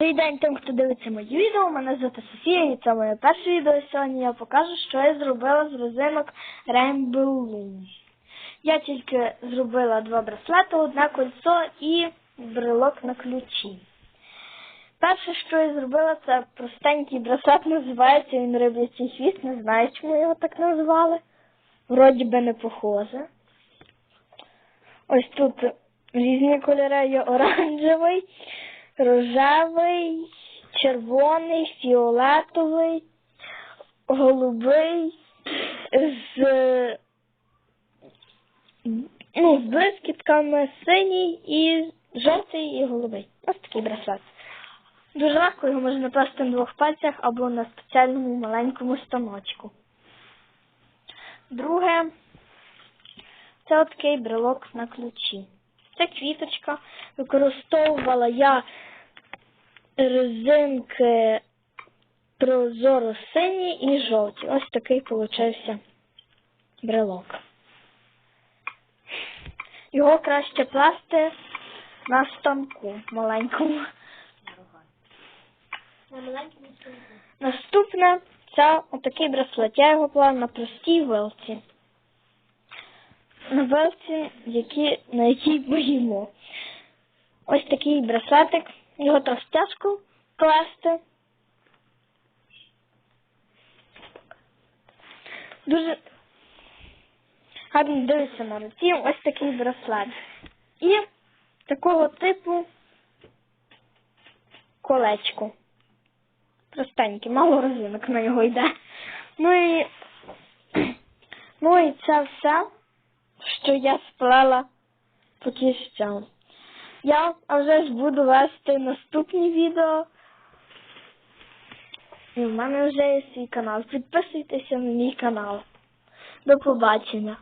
Добрий день тим, хто дивиться мої відео. Мене звати Софія і це моє перше відео. Сьогодні я покажу, що я зробила з резинок Rainbow Loom. Я тільки зробила два браслети, одне кольцо і брелок на ключі. Перше, що я зробила, це простенький браслет, називається він риб'ячий хвіст. Не знаю, чому його так назвали. Вроді би не похоже. Ось тут різні кольори є оранжевий, рожевий, червоний, фіолетовий, голубий, з, ну, блискітками синій і жовтий і голубий. Ось такий браслет. Дуже легко його можна накласти на двох пальцях або на спеціальному маленькому станочку. Друге, це такий брелок на ключі. Це квіточка. Використовувала я резинки прозоро сині і жовті. Ось такий получився брелок. Його краще пласти на станку маленькому. Наступне це отакий браслет. Я його плаваю на простій вилці. На вилці, які, на якій боїмо. Ось такий браслетик. Його трохи тяжко класти. Дуже гарно дивиться на руці. Ось такий браслет. І такого типу колечко. Простеньке, мало розинок на нього йде. Ну і, ну і це все, що я сплела поки що. Я вже ж буду вести наступні відео. І в мене вже є свій канал. Підписуйтеся на мій канал. До побачення.